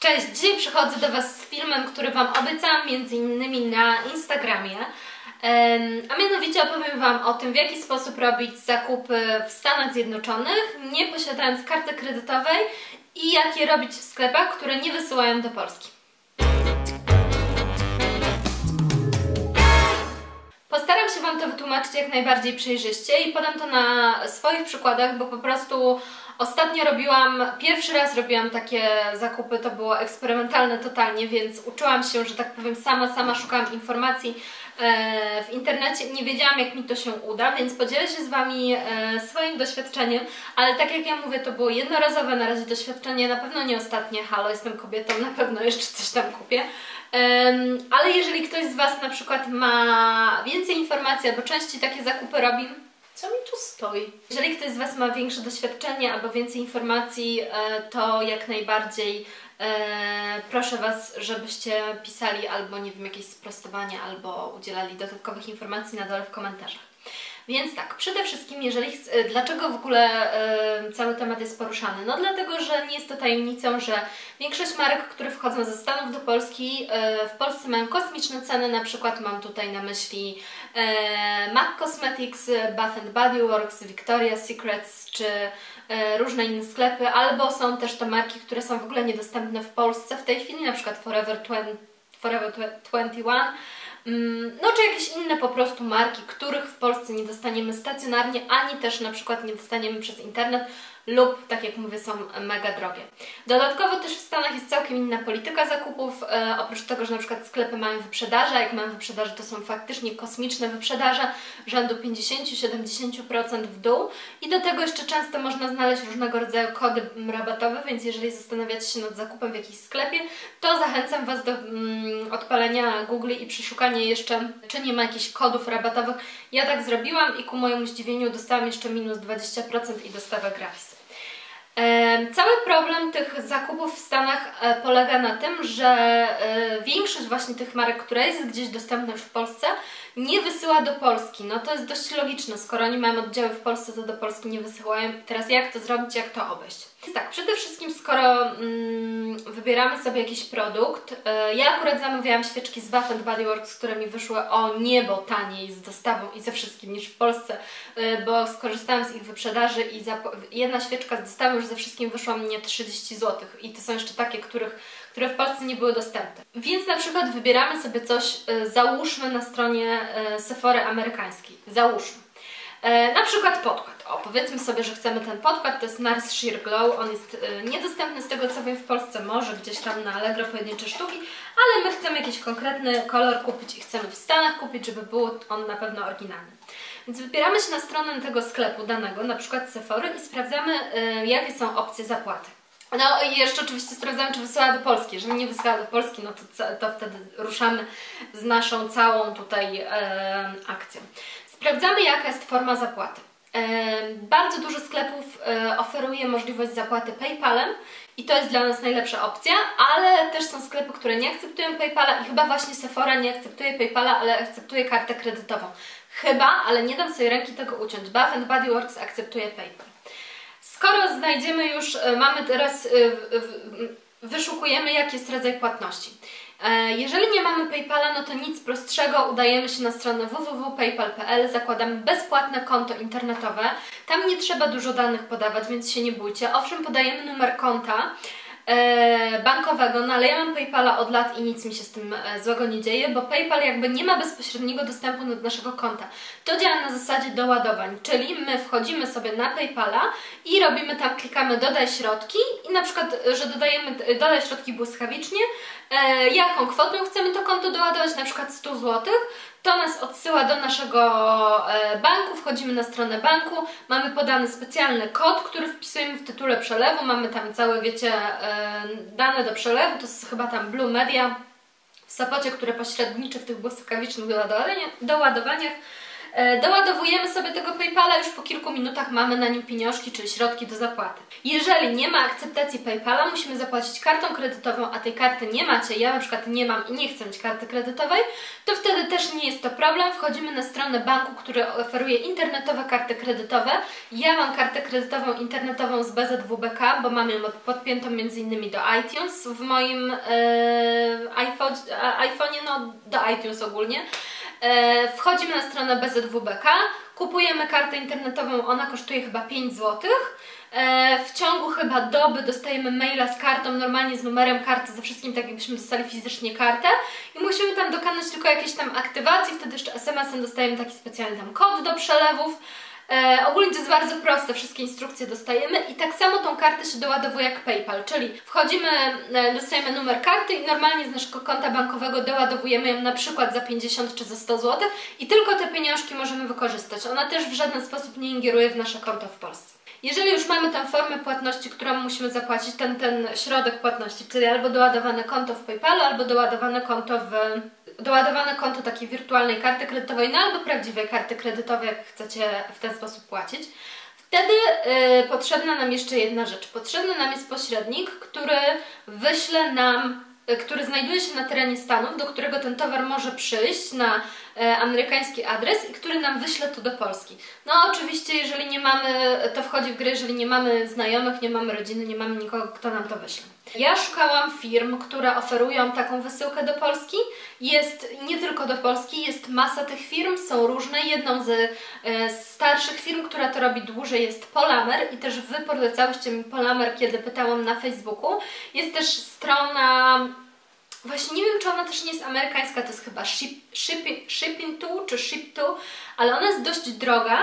Cześć, dzisiaj przychodzę do Was z filmem, który Wam obiecałam między innymi na Instagramie. A mianowicie opowiem Wam o tym, w jaki sposób robić zakupy w Stanach Zjednoczonych, nie posiadając karty kredytowej i jak je robić w sklepach, które nie wysyłają do Polski. Postaram się Wam to wytłumaczyć jak najbardziej przejrzyście i podam to na swoich przykładach, bo po prostu ostatnio robiłam, pierwszy raz robiłam takie zakupy, to było eksperymentalne totalnie, więc uczyłam się, że tak powiem sama, sama szukałam informacji e, w internecie, nie wiedziałam jak mi to się uda, więc podzielę się z Wami e, swoim doświadczeniem, ale tak jak ja mówię, to było jednorazowe na razie doświadczenie, na pewno nie ostatnie, halo, jestem kobietą, na pewno jeszcze coś tam kupię, ale jeżeli ktoś z Was na przykład ma więcej informacji albo częściej takie zakupy robi, co mi tu stoi? Jeżeli ktoś z Was ma większe doświadczenie albo więcej informacji, e, to jak najbardziej e, proszę Was, żebyście pisali albo nie wiem, jakieś sprostowania, albo udzielali dodatkowych informacji na dole w komentarzach. Więc tak, przede wszystkim, jeżeli dlaczego w ogóle y, cały temat jest poruszany? No dlatego, że nie jest to tajemnicą, że większość marek, które wchodzą ze Stanów do Polski, y, w Polsce mają kosmiczne ceny, na przykład mam tutaj na myśli MAC Cosmetics, Bath Body Works, Victoria's Secrets czy różne inne sklepy, albo są też to marki, które są w ogóle niedostępne w Polsce w tej chwili, na przykład Forever, 20, Forever 21, Mm, no czy jakieś inne po prostu marki, których w Polsce nie dostaniemy stacjonarnie, ani też na przykład nie dostaniemy przez internet, lub, tak jak mówię, są mega drogie. Dodatkowo też w Stanach jest całkiem inna polityka zakupów, e, oprócz tego, że na przykład sklepy mają wyprzedaże, jak mają wyprzedaże, to są faktycznie kosmiczne wyprzedaże, rzędu 50-70% w dół i do tego jeszcze często można znaleźć różnego rodzaju kody rabatowe, więc jeżeli zastanawiacie się nad zakupem w jakimś sklepie, to zachęcam Was do mm, odpalenia Google i przeszukania jeszcze, czy nie ma jakichś kodów rabatowych. Ja tak zrobiłam i ku mojemu zdziwieniu dostałam jeszcze minus 20% i dostawę gratis. Cały problem tych zakupów w Stanach e, polega na tym, że e, większość właśnie tych marek, która jest gdzieś dostępna już w Polsce, nie wysyła do Polski. No to jest dość logiczne, skoro oni mają oddziały w Polsce, to do Polski nie wysyłają. Teraz jak to zrobić, jak to obejść? Więc tak, przede wszystkim skoro mm, wybieramy sobie jakiś produkt, yy, ja akurat zamawiałam świeczki z Bath Body Works, które mi wyszły o niebo taniej z dostawą i ze wszystkim niż w Polsce, yy, bo skorzystałam z ich wyprzedaży i jedna świeczka z dostawą już ze wszystkim wyszła mnie 30 zł i to są jeszcze takie, których które w Polsce nie były dostępne. Więc na przykład wybieramy sobie coś, y, załóżmy na stronie y, Sephory amerykańskiej. Załóżmy. E, na przykład podkład. O, powiedzmy sobie, że chcemy ten podkład, to jest Nars Sheer Glow, on jest niedostępny z tego co wiem w Polsce, może gdzieś tam na Allegro pojedyncze sztuki, ale my chcemy jakiś konkretny kolor kupić i chcemy w Stanach kupić, żeby był on na pewno oryginalny. Więc wybieramy się na stronę tego sklepu danego, na przykład Sephory i sprawdzamy jakie są opcje zapłaty. No i jeszcze oczywiście sprawdzamy, czy wysyła do Polski. Jeżeli nie wysyła do Polski, no to, to wtedy ruszamy z naszą całą tutaj e, akcją. Sprawdzamy, jaka jest forma zapłaty. Bardzo dużo sklepów e, oferuje możliwość zapłaty PayPalem i to jest dla nas najlepsza opcja, ale też są sklepy, które nie akceptują PayPala i chyba właśnie Sephora nie akceptuje PayPala, ale akceptuje kartę kredytową. Chyba, ale nie dam sobie ręki tego uciąć. Bath Body Works akceptuje PayPal. Skoro znajdziemy już, e, mamy teraz, e, wyszukujemy jaki jest rodzaj płatności. E, jeżeli nie mamy PayPala, no to nic prostszego, udajemy się na stronę www.paypal.pl, zakładamy bezpłatne konto internetowe. Tam nie trzeba dużo danych podawać, więc się nie bójcie. Owszem, podajemy numer konta, bankowego, no ale ja mam PayPala od lat i nic mi się z tym e, złego nie dzieje, bo PayPal jakby nie ma bezpośredniego dostępu do naszego konta. To działa na zasadzie doładowań, czyli my wchodzimy sobie na PayPala i robimy tam, klikamy dodaj środki i na przykład, że dodajemy, dodaj środki błyskawicznie, e, jaką kwotę chcemy to konto doładować, na przykład 100 zł, to nas odsyła do naszego e, banku, wchodzimy na stronę banku, mamy podany specjalny kod, który wpisujemy w tytule przelewu, mamy tam całe, wiecie, e, dane do przelewu, to jest chyba tam Blue Media w Sapocie, które pośredniczy w tych błyskawicznych doładowaniach. Doładowujemy sobie tego PayPala, już po kilku minutach mamy na nim pieniążki, czyli środki do zapłaty. Jeżeli nie ma akceptacji PayPala, musimy zapłacić kartą kredytową, a tej karty nie macie, ja na przykład nie mam i nie chcę mieć karty kredytowej, to wtedy też nie jest to problem. Wchodzimy na stronę banku, który oferuje internetowe karty kredytowe. Ja mam kartę kredytową internetową z BZWBK, bo mam ją podpiętą innymi do iTunes w moim e, iPhone, iPhone'ie, no do iTunes ogólnie. E, wchodzimy na stronę BZWBK, kupujemy kartę internetową, ona kosztuje chyba 5 zł. E, w ciągu chyba doby dostajemy maila z kartą, normalnie z numerem karty, ze wszystkim tak jakbyśmy dostali fizycznie kartę i musimy tam dokonać tylko jakiejś tam aktywacji, wtedy jeszcze SMS-em dostajemy taki specjalny tam kod do przelewów. E, ogólnie to jest bardzo proste, wszystkie instrukcje dostajemy i tak samo tą kartę się doładowuje jak PayPal, czyli wchodzimy, e, dostajemy numer karty i normalnie z naszego konta bankowego doładowujemy ją na przykład za 50 czy za 100 zł i tylko te pieniążki możemy wykorzystać. Ona też w żaden sposób nie ingeruje w nasze konto w Polsce. Jeżeli już mamy tę formę płatności, którą musimy zapłacić, ten, ten środek płatności, czyli albo doładowane konto w PayPalu, albo doładowane konto w doładowane konto takiej wirtualnej karty kredytowej, no albo prawdziwej karty kredytowej, jak chcecie w ten sposób płacić. Wtedy y, potrzebna nam jeszcze jedna rzecz. Potrzebny nam jest pośrednik, który wyśle nam E, który znajduje się na terenie Stanów, do którego ten towar może przyjść na e, amerykański adres i który nam wyśle to do Polski. No oczywiście, jeżeli nie mamy, to wchodzi w grę, jeżeli nie mamy znajomych, nie mamy rodziny, nie mamy nikogo, kto nam to wyśle. Ja szukałam firm, które oferują taką wysyłkę do Polski. Jest nie tylko do Polski, jest masa tych firm, są różne. Jedną z e, starszych firm, która to robi dłużej jest Polamer i też Wy polecałyście mi Polamer, kiedy pytałam na Facebooku. Jest też strona Właśnie nie wiem, czy ona też nie jest amerykańska, to jest chyba ship, shipping, shipping to czy ship to, ale ona jest dość droga,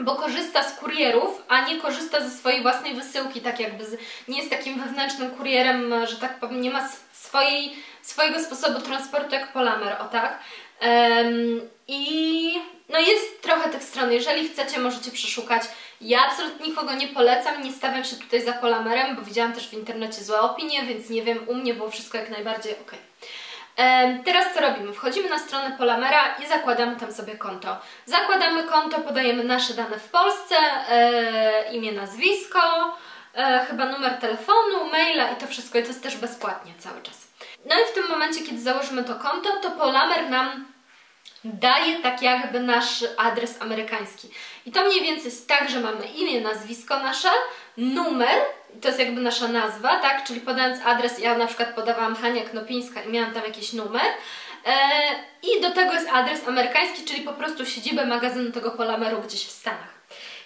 bo korzysta z kurierów, a nie korzysta ze swojej własnej wysyłki, tak jakby z, nie jest takim wewnętrznym kurierem, że tak powiem, nie ma swojej, swojego sposobu transportu jak Polamer, o tak. Um, I no jest trochę tych stron, jeżeli chcecie możecie przeszukać. Ja absolutnie nikogo nie polecam, nie stawiam się tutaj za Polamerem, bo widziałam też w internecie złe opinie, więc nie wiem, u mnie było wszystko jak najbardziej ok. Teraz co robimy? Wchodzimy na stronę Polamera i zakładamy tam sobie konto. Zakładamy konto, podajemy nasze dane w Polsce, e, imię, nazwisko, e, chyba numer telefonu, maila i to wszystko i to jest też bezpłatnie cały czas. No i w tym momencie, kiedy założymy to konto, to Polamer nam daje tak jakby nasz adres amerykański. I to mniej więcej jest tak, że mamy imię, nazwisko nasze, numer, to jest jakby nasza nazwa, tak? Czyli podając adres, ja na przykład podawałam Hania Knopińska i miałam tam jakiś numer. E, I do tego jest adres amerykański, czyli po prostu siedzibę magazynu tego Polameru gdzieś w Stanach.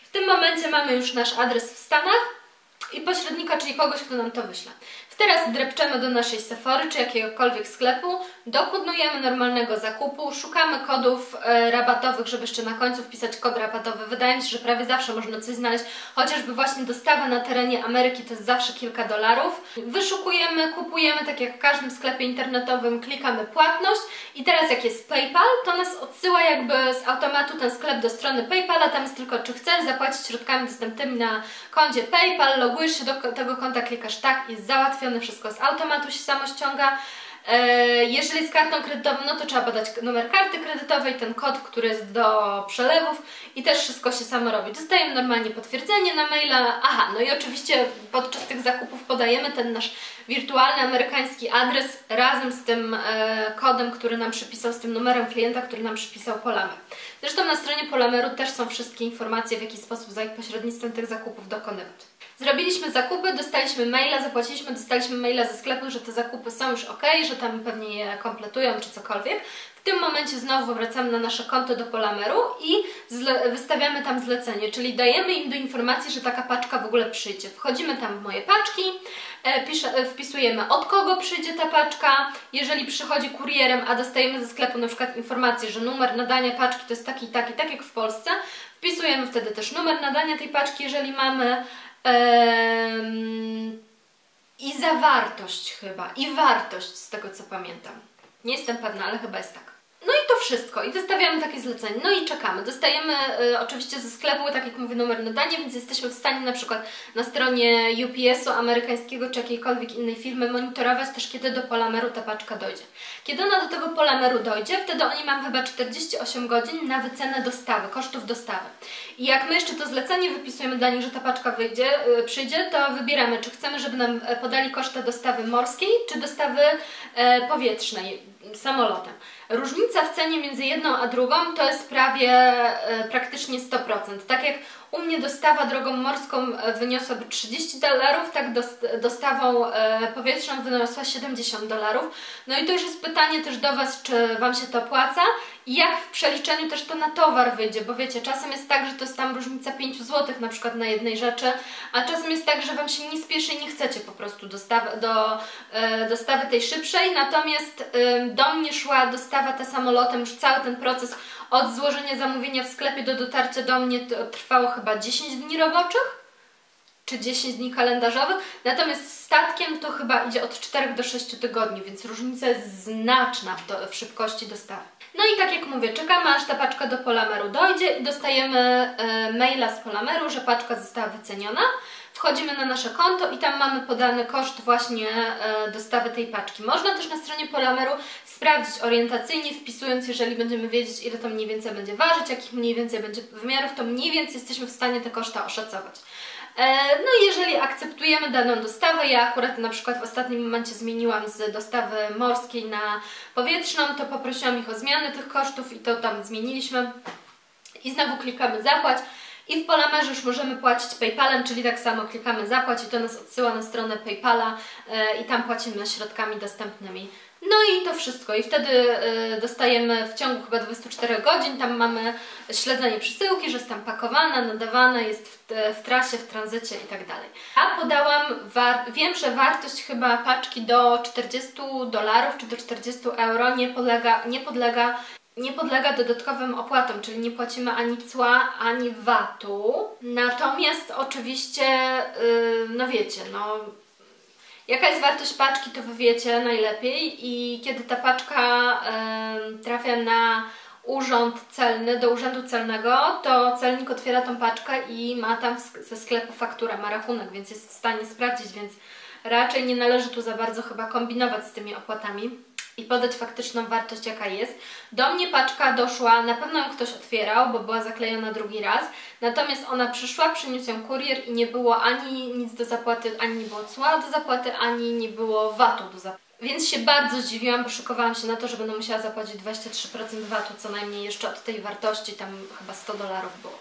W tym momencie mamy już nasz adres w Stanach i pośrednika, czyli kogoś, kto nam to wyśle. Teraz drepczemy do naszej Sephory czy jakiegokolwiek sklepu, dokonujemy normalnego zakupu, szukamy kodów e, rabatowych, żeby jeszcze na końcu wpisać kod rabatowy. Wydaje mi się, że prawie zawsze można coś znaleźć, chociażby właśnie dostawa na terenie Ameryki to jest zawsze kilka dolarów. Wyszukujemy, kupujemy, tak jak w każdym sklepie internetowym, klikamy płatność i teraz jak jest PayPal, to nas odsyła jakby z automatu ten sklep do strony PayPala, tam jest tylko czy chcesz zapłacić środkami dostępnymi na koncie PayPal, logujesz się do tego konta, klikasz tak, jest załatwione wszystko z automatu się samo ściąga. E, jeżeli z kartą kredytową, no to trzeba podać numer karty kredytowej, ten kod, który jest do przelewów i też wszystko się samo robi. Dostajemy normalnie potwierdzenie na maila. Aha, no i oczywiście podczas tych zakupów podajemy ten nasz wirtualny amerykański adres razem z tym e, kodem, który nam przypisał, z tym numerem klienta, który nam przypisał Polamer. Zresztą na stronie Polameru też są wszystkie informacje, w jaki sposób za ich pośrednictwem tych zakupów dokonywać. Zrobiliśmy zakupy, dostaliśmy maila, zapłaciliśmy, dostaliśmy maila ze sklepu, że te zakupy są już ok, że tam pewnie je kompletują czy cokolwiek. W tym momencie znowu wracamy na nasze konto do Polameru i wystawiamy tam zlecenie, czyli dajemy im do informacji, że taka paczka w ogóle przyjdzie. Wchodzimy tam w moje paczki, e, e, wpisujemy od kogo przyjdzie ta paczka, jeżeli przychodzi kurierem, a dostajemy ze sklepu na przykład informację, że numer nadania paczki to jest taki, taki, tak jak w Polsce, wpisujemy wtedy też numer nadania tej paczki, jeżeli mamy i zawartość chyba, i wartość z tego co pamiętam. Nie jestem pewna, ale chyba jest tak. No i to wszystko. I wystawiamy takie zlecenie. No i czekamy. Dostajemy y, oczywiście ze sklepu, tak jak mówię, numer nadania, więc jesteśmy w stanie na przykład na stronie UPS-u amerykańskiego czy jakiejkolwiek innej firmy monitorować też, kiedy do Polameru ta paczka dojdzie. Kiedy ona do tego Polameru dojdzie, wtedy oni mają chyba 48 godzin na wycenę dostawy, kosztów dostawy. I jak my jeszcze to zlecenie wypisujemy dla nich, że ta paczka wyjdzie, y, przyjdzie, to wybieramy, czy chcemy, żeby nam e, podali koszty dostawy morskiej, czy dostawy e, powietrznej, samolotem. Różnica w cenie między jedną a drugą to jest prawie e, praktycznie 100%. Tak jak u mnie dostawa drogą morską e, wyniosłaby 30 dolarów, tak dostawą e, powietrzną wyniosła 70 dolarów. No i to już jest pytanie też do Was, czy Wam się to opłaca jak w przeliczeniu też to na towar wyjdzie, bo wiecie, czasem jest tak, że to jest tam różnica 5 zł na przykład na jednej rzeczy, a czasem jest tak, że Wam się nie spieszy i nie chcecie po prostu dostawy, do e, dostawy tej szybszej, natomiast e, do mnie szła dostawa ta samolotem, już cały ten proces od złożenia zamówienia w sklepie do dotarcia do mnie trwało chyba 10 dni roboczych czy 10 dni kalendarzowych, natomiast statkiem to chyba idzie od 4 do 6 tygodni, więc różnica jest znaczna w, do, w szybkości dostawy. No i tak jak mówię, czekamy aż ta paczka do Polameru dojdzie i dostajemy e, maila z Polameru, że paczka została wyceniona. Wchodzimy na nasze konto i tam mamy podany koszt właśnie e, dostawy tej paczki. Można też na stronie Polameru sprawdzić orientacyjnie, wpisując, jeżeli będziemy wiedzieć, ile to mniej więcej będzie ważyć, jakich mniej więcej będzie wymiarów, to mniej więcej jesteśmy w stanie te koszta oszacować. E, no i jeżeli akceptujemy daną dostawę, ja akurat na przykład w ostatnim momencie zmieniłam z dostawy morskiej na powietrzną, to poprosiłam ich o zmianę tych kosztów i to tam zmieniliśmy. I znowu klikamy zapłać. I w Polamerze już możemy płacić PayPalem, czyli tak samo klikamy zapłać i to nas odsyła na stronę PayPala e, i tam płacimy środkami dostępnymi no i to wszystko. I wtedy y, dostajemy w ciągu chyba 24 godzin, tam mamy śledzenie przesyłki, że jest tam pakowana, nadawana, jest w, w trasie, w tranzycie i tak dalej. Podałam, wiem, że wartość chyba paczki do 40 dolarów czy do 40 euro nie podlega, nie podlega nie podlega dodatkowym opłatom, czyli nie płacimy ani cła, ani VAT-u. Natomiast oczywiście, yy, no wiecie, no Jaka jest wartość paczki, to Wy wiecie najlepiej. I kiedy ta paczka y, trafia na urząd celny, do urzędu celnego, to celnik otwiera tą paczkę i ma tam ze sklepu fakturę, ma rachunek, więc jest w stanie sprawdzić, więc raczej nie należy tu za bardzo chyba kombinować z tymi opłatami i podać faktyczną wartość jaka jest. Do mnie paczka doszła, na pewno ją ktoś otwierał, bo była zaklejona drugi raz, natomiast ona przyszła, przyniósł ją kurier i nie było ani nic do zapłaty, ani nie było cła do zapłaty, ani nie było VAT-u do zapłaty. Więc się bardzo zdziwiłam, szykowałam się na to, że będę musiała zapłacić 23% VAT-u, co najmniej jeszcze od tej wartości, tam chyba 100 dolarów było.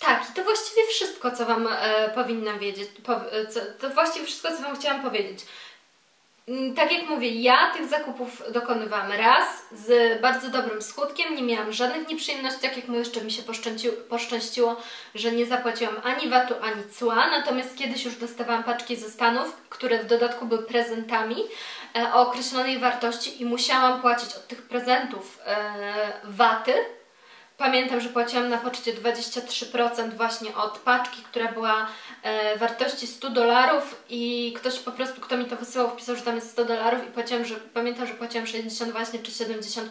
Tak, i to właściwie wszystko, co Wam e, powinnam wiedzieć. Po, e, co, to właściwie wszystko, co Wam chciałam powiedzieć. Mm, tak jak mówię, ja tych zakupów dokonywałam raz z bardzo dobrym skutkiem, nie miałam żadnych nieprzyjemności, tak jak mówię, jeszcze mi się poszczęściło, że nie zapłaciłam ani VAT-u, ani cła, natomiast kiedyś już dostawałam paczki ze Stanów, które w dodatku były prezentami e, o określonej wartości i musiałam płacić od tych prezentów e, VAT-y, Pamiętam, że płaciłam na poczcie 23% właśnie od paczki, która była e, wartości 100 dolarów i ktoś po prostu, kto mi to wysyłał, wpisał, że tam jest 100 dolarów i płaciłam, że pamiętam, że płaciłam 60 właśnie czy 70%,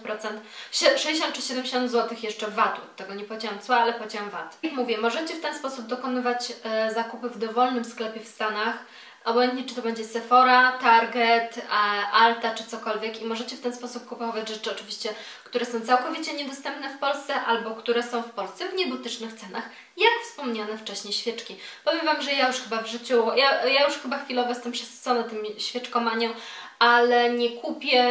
60 czy 70 zł jeszcze VAT-u. Tego nie płaciłam cła, ale płaciłam VAT. Jak mówię, możecie w ten sposób dokonywać e, zakupy w dowolnym sklepie w Stanach obojętnie czy to będzie Sephora, Target, Alta czy cokolwiek i możecie w ten sposób kupować rzeczy oczywiście, które są całkowicie niedostępne w Polsce albo które są w Polsce w niebotycznych cenach, jak wspomniane wcześniej świeczki. Powiem Wam, że ja już chyba w życiu, ja, ja już chyba chwilowo jestem przesycona tym świeczkomanią, ale nie kupię,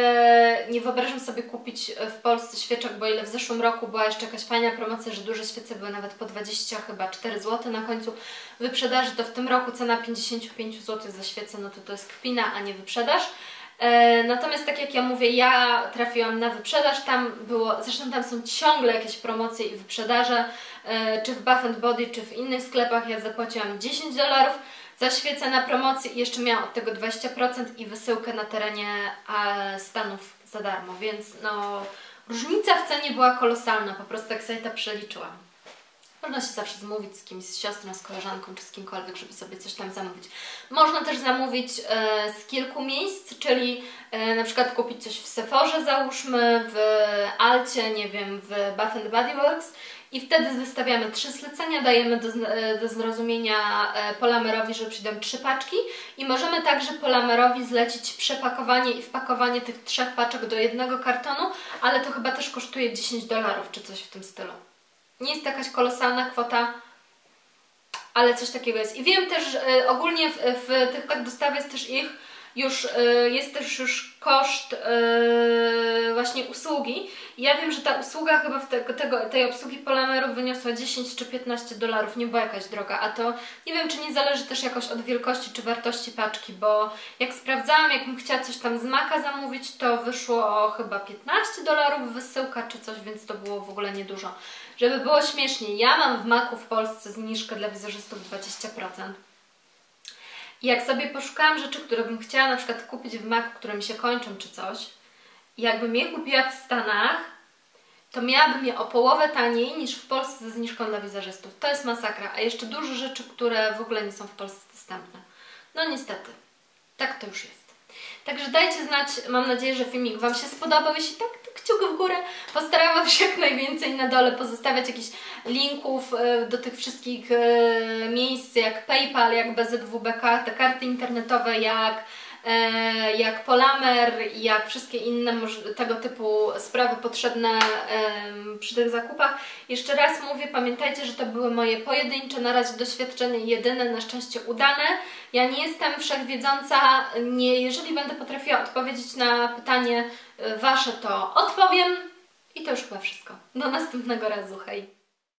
nie wyobrażam sobie kupić w Polsce świeczek, bo ile w zeszłym roku była jeszcze jakaś fajna promocja, że duże świece były nawet po 20 chyba 4 zł na końcu wyprzedaży, to w tym roku cena 55 zł za świecę, no to to jest kpina, a nie wyprzedaż. E, natomiast tak jak ja mówię, ja trafiłam na wyprzedaż, tam było, zresztą tam są ciągle jakieś promocje i wyprzedaże, e, czy w Bath Body, czy w innych sklepach, ja zapłaciłam 10 dolarów, za świecę na promocji i jeszcze miałam od tego 20% i wysyłkę na terenie Stanów za darmo, więc no różnica w cenie była kolosalna, po prostu jak sobie to przeliczyłam. Można się zawsze zamówić z kimś, z siostrą, z koleżanką czy z kimkolwiek, żeby sobie coś tam zamówić. Można też zamówić e, z kilku miejsc, czyli e, na przykład kupić coś w Sephorze załóżmy, w Alcie, nie wiem, w Bath Body Works i wtedy wystawiamy trzy zlecenia, dajemy do, e, do zrozumienia e, Polamerowi, że przyjdą trzy paczki i możemy także Polamerowi zlecić przepakowanie i wpakowanie tych trzech paczek do jednego kartonu, ale to chyba też kosztuje 10 dolarów czy coś w tym stylu. Nie jest to jakaś kolosalna kwota, ale coś takiego jest. I wiem też, że ogólnie w, w tych dostaw jest też ich już y, jest też już koszt y, właśnie usługi. Ja wiem, że ta usługa chyba w te, tego, tej obsługi Polamerów wyniosła 10 czy 15 dolarów, nie była jakaś droga, a to nie wiem, czy nie zależy też jakoś od wielkości czy wartości paczki, bo jak sprawdzałam, jakbym chciała coś tam z Maka zamówić, to wyszło chyba 15 dolarów wysyłka czy coś, więc to było w ogóle niedużo. Żeby było śmiesznie, ja mam w Maku w Polsce zniżkę dla wizerzystów 20%. I jak sobie poszukałam rzeczy, które bym chciała na przykład kupić w Macu, które mi się kończą czy coś, jakbym je kupiła w Stanach, to miałabym je o połowę taniej niż w Polsce ze zniżką dla wizerzystów. To jest masakra. A jeszcze dużo rzeczy, które w ogóle nie są w Polsce dostępne. No niestety. Tak to już jest. Także dajcie znać, mam nadzieję, że filmik Wam się spodobał. Jeśli tak, to kciuk w górę. Postaram się jak najwięcej na dole pozostawiać jakichś linków e, do tych wszystkich e, miejsc, jak PayPal, jak BZWBK, te karty internetowe, jak jak Polamer, jak wszystkie inne tego typu sprawy potrzebne przy tych zakupach. Jeszcze raz mówię, pamiętajcie, że to były moje pojedyncze na razie doświadczenia, jedyne, na szczęście udane. Ja nie jestem wszechwiedząca, nie, jeżeli będę potrafiła odpowiedzieć na pytanie e, Wasze, to odpowiem. I to już chyba wszystko. Do następnego razu, hej!